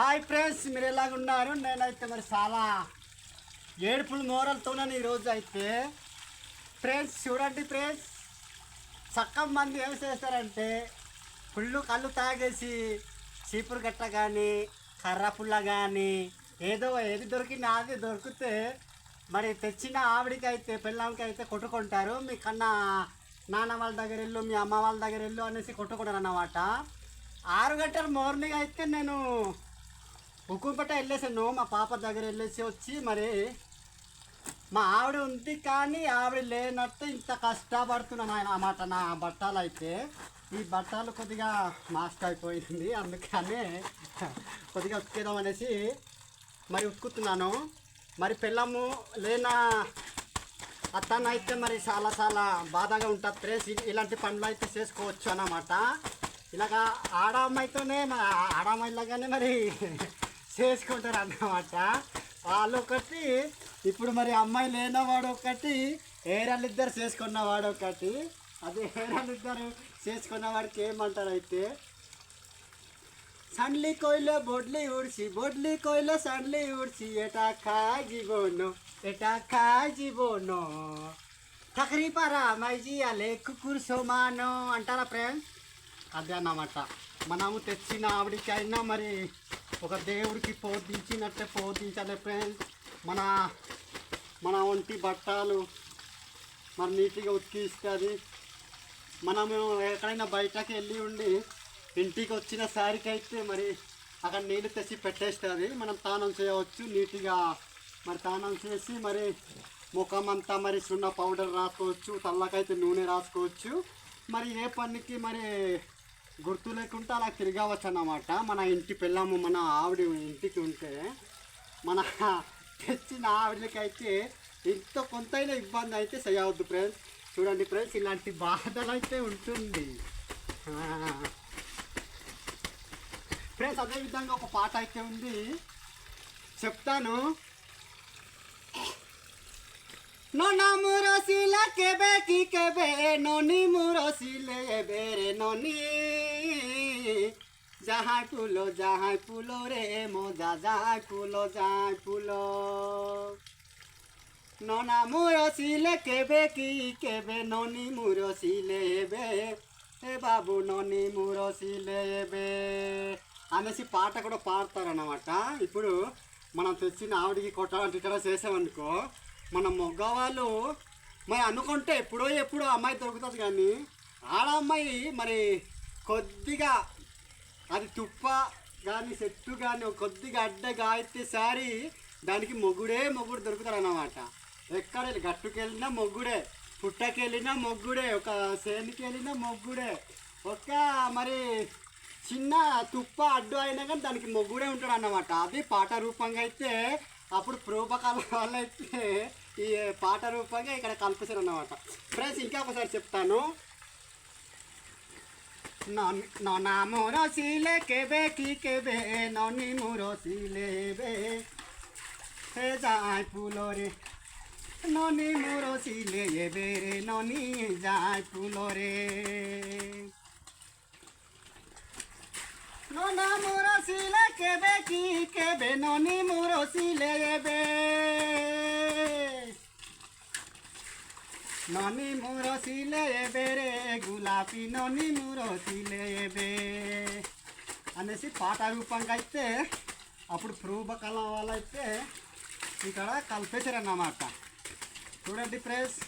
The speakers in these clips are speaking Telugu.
హాయ్ ఫ్రెండ్స్ మీరు ఎలాగున్నారు నేనైతే మరి చాలా ఏడుపులు నోరలతోనే ఈరోజు అయితే ఫ్రెండ్స్ చూడండి ఫ్రెండ్స్ చక్కం మంది ఏం చేస్తారంటే పుల్లు కళ్ళు తాగేసి చీపురు గట్ట కానీ కర్ర పుల్ల కానీ ఏదో ఏది దొరికినా అది దొరికితే మరి తెచ్చిన ఆవిడికి అయితే పిల్లలకి అయితే కొట్టుకుంటారు. మీ కన్నా నాన్న వాళ్ళ దగ్గర వెళ్ళు మీ అమ్మ వాళ్ళ దగ్గర వెళ్ళు అనేసి కొట్టుకుంటారు అన్నమాట ఆరు గంటల మార్నింగ్ అయితే నేను ఉక్కుపేట వెళ్ళేసాను మా పాప దగ్గర వెళ్ళేసి వచ్చి మరి మా ఆవిడ ఉంది కానీ ఆవిడ లేనట్టు ఇంత కష్టపడుతున్నాను ఆయన అన్నమాట నా బట్టలు అయితే. ఈ బట్టలు కొద్దిగా మాస్క్ అయిపోయింది అందుకనే కొద్దిగా ఉతికేద్దాం అనేసి మరి ఉతుకుతున్నాను. మరి పిల్లము లేనా అతను అయితే మరి చాలా చాలా బాధగా ఉంటుంది ప్రేస్ ఇలాంటి పనులు అయితే చేసుకోవచ్చు అన్నమాట. ఇలాగా ఆడమ్మాయితోనే మా ఆడమ్మాయిలాగానే మరి చేసుకుంటారు అన్నమాట వాళ్ళు ఒకటి ఇప్పుడు మరి అమ్మాయి లేనవాడు ఒకటి ఏరాళ్ళు ఇద్దరు చేసుకున్నవాడు ఒకటి అది ఏరాళ్ళు ఇద్దరు చేసుకున్న వాడికి ఏమంటారు అయితే ಸಣ್ಲಿ ಕೊಯ್ಲೆ ಬೊಡ್ಲಿ ಉಡ್ಸಿ ಬೊಡ್ಲಿ ಕೊಯ್ಲೆ ಸಣ್ಲಿ ಉಡ್ಸಿ ಎಟಾ ಕಾಜಿಬೋನು ಎಟಾ కాజిబోను తకరి పరా మైజీ అలే కుకుర్ సోమాను అంటారా ఫ్రెండ్స్ అదే అన్నమాట మనము తెచ్చిన ఆవిడికైనా అయినా మరి ఒక దేవుడికి పోదించినట్టే పోదించాలి ఫ్రెండ్స్. మన మన ఒంటి బట్టలు మరి నీట్గా ఉతికిస్తుంది మనము ఎక్కడైనా బయటకు వెళ్ళి ఉండి ఇంటికి వచ్చిన సారికి అయితే మరి అక్కడ నీళ్ళు తెచ్చి పెట్టేస్తుంది. మనం తానం చేయవచ్చు నీట్గా. మరి తానం చేసి మరి ముఖం అంతా మరి సున్న పౌడర్ రాసుకోవచ్చు తల్లకైతే నూనె రాసుకోవచ్చు. మరి ఏ పనికి మరి గుర్తు లేకుండా అలా తిరగవచ్చు అన్నమాట మన ఇంటి పిల్లము మన ఆవిడ ఇంటికి ఉంటే మన తెచ్చిన ఆవిడకైతే ఇంత కొంతైనా ఇబ్బంది అయితే చేయవద్దు ఫ్రెండ్స్ చూడండి ఫ్రెండ్స్ ఇలాంటి బాధలు అయితే ఉంటుంది ఫ్రెండ్స్ అదేవిధంగా ఒక పాట అయితే ఉంది. చెప్తాను. ନନାମୁ ରସିଲା କେବେ କି କେବେ ନନି ମୁଁ ରସିଲେ ଏବେ ରେ ନନି ଯାହାଇ ଫୁଲ ଯାହାଇ ଫୁଲ ରେ ମଜା ଯାହାଇ ଫୁଲ ଯାହାଇ ଫୁଲ ନନା ମୁଁ ରସିଲେ କେବେ କି କେବେ ନନି ମୁଁ ରସିଲେ ଏବେ ఏ బాబు నోని మూరోసిలేబే అనేసి పాట కూడా పాడతారన్నమాట ఇప్పుడు మనం తెచ్చిన ఆవిడికి కొట్టాలంటే ఇక్కడ చేసామనుకో మన మగవాళ్ళు మరి అనుకుంటే ఎప్పుడో ఎప్పుడో అమ్మాయి దొరుకుతుంది కానీ ఆడ అమ్మాయి మరి కొద్దిగా అది తుప్ప కానీ చెట్టు కానీ కొద్దిగా అడ్డగా అయితే సారి దానికి మొగుడే మొగుడు దొరుకుతాడు అన్నమాట ఎక్కడ గట్టుకెళ్ళినా మొగ్గుడే పుట్టకెళ్ళినా మొగ్గుడే ఒక సేనికి వెళ్ళినా మొగ్గుడే ఒక మరి చిన్న తుప్ప అడ్డు అయినా కానీ దానికి మొగ్గుడే ఉంటాడు అన్నమాట అది పాట రూపంగా అయితే అప్పుడు పూర్వకాల వాళ్ళు అయితే ఈ పాట రూపంగా ఇక్కడ కల్పిస్తారు అన్నమాట ఫ్రెండ్స్ ఇంకా ఒకసారి చెప్తాను ননা মুরসিলে কেবে কি কেবে ননি মুরসিলে বে হে যায় ফুলরে ননি মুরসিলে এবে রে ননি যায় ফুলরে ননা মুরসিলে কেবে কি কেবে ননি মুরসিলে এবে ননি মুরসিলে এবে రే గులాబీ నొని మురసిలే ఎబే అనేసి పాట రూపంగా అయితే అప్పుడు పూర్వకాలం వాళ్ళైతే ఇక్కడ కలిపేశారన్నమాట చూడండి ఫ్రెండ్స్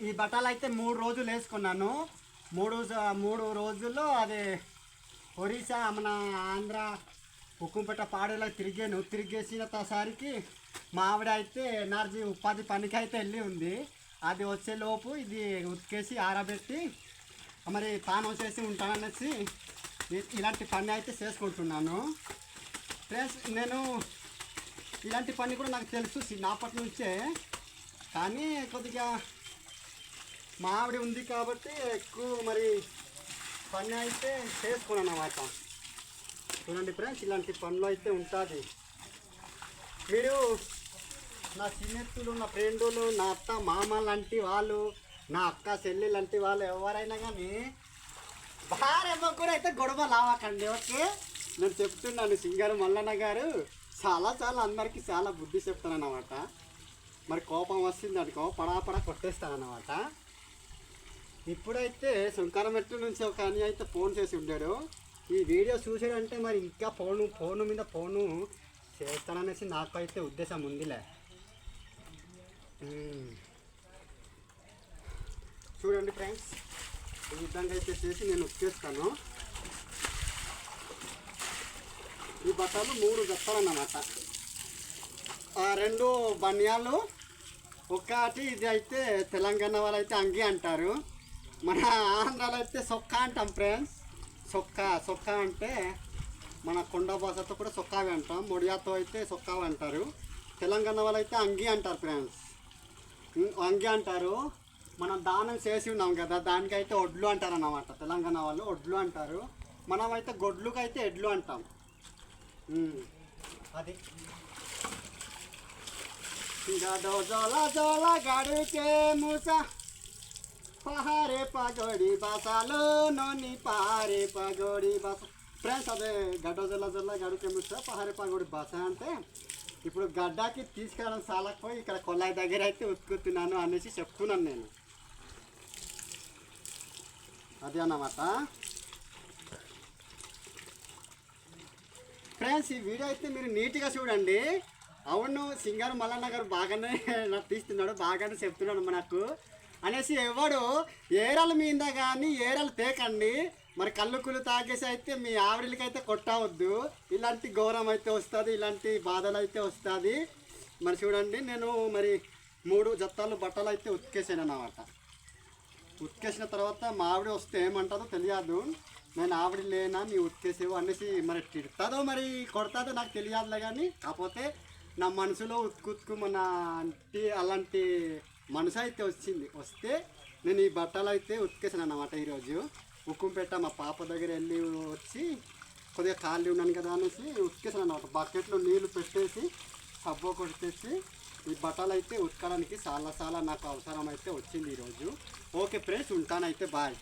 ఈ బట్టలు అయితే మూడు రోజులు వేసుకున్నాను మూడు స- మూడు రోజుల్లో అది ఒరిస్సా మన ఆంధ్ర ఉక్కుంపేట పాడేలా తిరిగాను తిరిగేసిన సారికి మా ఆవిడ అయితే ఎనర్జీ ఉపాధి పనికి అయితే వెళ్ళి ఉంది అది వచ్చేలోపు ఇది ఉతికేసి ఆరబెట్టి మరి పానం వచ్చేసి ఉంటాననేసి ఇలాంటి పని అయితే చేసుకుంటున్నాను. ప్లస్ నేను ఇలాంటి పని కూడా నాకు తెలుసు నాపటి నుంచే. కానీ కొద్దిగా మామిడి ఉంది కాబట్టి ఎక్కువ మరి పని అయితే చేసుకున్నాను అన్నమాట. చూడండి ఫ్రెండ్స్ ఇలాంటి పనులు అయితే ఉంటుంది. మీరు నా సీనియర్స్లు నా ఫ్రెండులు నా అత్త మామ లాంటి వాళ్ళు నా అక్క చెల్లి లాంటి వాళ్ళు ఎవరైనా కానీ భార్యమ్మ కూడా అయితే గొడవ లావకండి ఓకే? నేను చెప్తున్నాను సింగారు మల్లన్న గారు. చాలా చాలా అందరికీ చాలా బుద్ధి చెప్తానన్నమాట. మరి కోపం వస్తుంది అనుకో పడాపడా కొట్టేస్తానన్నమాట. ఇప్పుడైతే శంకరమెట్టు నుంచి ఒక అని అయితే ఫోన్ చేసి ఉండాడు. ఈ వీడియో చూసాడంటే మరి ఇంకా ఫోను ఫోను మీద ఫోను చేస్తాననేసి నాకైతే ఉద్దేశం ఉందిలే. Hmm. చూడండి ఫ్రెండ్స్ ఈ విధంగా అయితే చేసి నేను ఉక్కేస్తాను ఈ బట్టలు మూడు అన్నమాట ఆ రెండు బనియాలు ఒకటి ఇది అయితే తెలంగాణ వాళ్ళు అయితే అంగి అంటారు. మన ఆంధ్రాలో అయితే సొక్కా అంటాం ఫ్రెండ్స్ సొక్కా సొక్కా అంటే మన కొండ భాషతో కూడా సొక్కావి అంటాం. మొడియాతో అయితే సొక్కావి అంటారు. తెలంగాణ వాళ్ళు అయితే అంగి అంటారు ఫ్రెండ్స్ వంగి అంటారు. మనం దానం చేసి ఉన్నాం కదా దానికైతే ఒడ్లు అంటారు అన్నమాట తెలంగాణ వాళ్ళు ఒడ్లు అంటారు. మనమైతే గొడ్లుకైతే ఎడ్లు అంటాం. అది. పహారే పగోడి బసలో నోని పహారే పగోడి బస. ఫ్రెండ్స్ అదే గడ్డ జల్లా జల్లా గడిచే ముస్తా పహారే పగోడి బస అంటే ఇప్పుడు గడ్డాకి తీసుకెళ్ళడం సాలకపోయి ఇక్కడ కొల్లాయి దగ్గర అయితే ఉతుకుతున్నాను అనేసి చెప్తున్నాను నేను. అదే అన్నమాట. ఫ్రెండ్స్ ఈ వీడియో అయితే మీరు నీట్గా చూడండి. అవును సింగర్ మల్లన్న గారు బాగానే నాకు తీస్తున్నాడు బాగానే చెప్తున్నాడు మనకు. అనేసి ఎవడు ఏరల మీద కానీ ఏరలు తేకండి మరి కళ్ళు కుళ్ళు తాగేసి అయితే మీ ఆవిడలకి అయితే కొట్టవద్దు. ఇలాంటి గౌరవం అయితే వస్తుంది ఇలాంటి బాధలు అయితే వస్తుంది. మరి చూడండి నేను మరి మూడు జత్తాలు బట్టలు అయితే ఉతికేసాను అన్నమాట. ఉతికేసిన తర్వాత మా ఆవిడ వస్తే ఏమంటుందో తెలియదు. నేను ఆవిడ లేనా నీ ఉతికేసేవు అనేసి మరి తిడతాదో మరి కొడతాదో నాకు తెలియదులే కానీ కాకపోతే నా మనసులో ఉతుకుతుకు మన అంటే అలాంటి మనసు అయితే వచ్చింది. వస్తే నేను ఈ బట్టలు అయితే ఉతికేసాను అన్నమాట ఈరోజు. ఉక్కుంపేట మా పాప దగ్గర వెళ్ళి వచ్చి కొద్దిగా ఖాళీ ఉన్నాను కదా అనేసి ఉతికేసాను అన్నమాట. బకెట్లో నీళ్ళు పెట్టేసి సబ్బో కొట్టేసి ఈ బట్టలు అయితే ఉతకడానికి చాలా చాలా నాకు అవసరం అయితే వచ్చింది ఈరోజు. ఓకే ఫ్రెండ్స్ ఉంటానైతే బాయ్.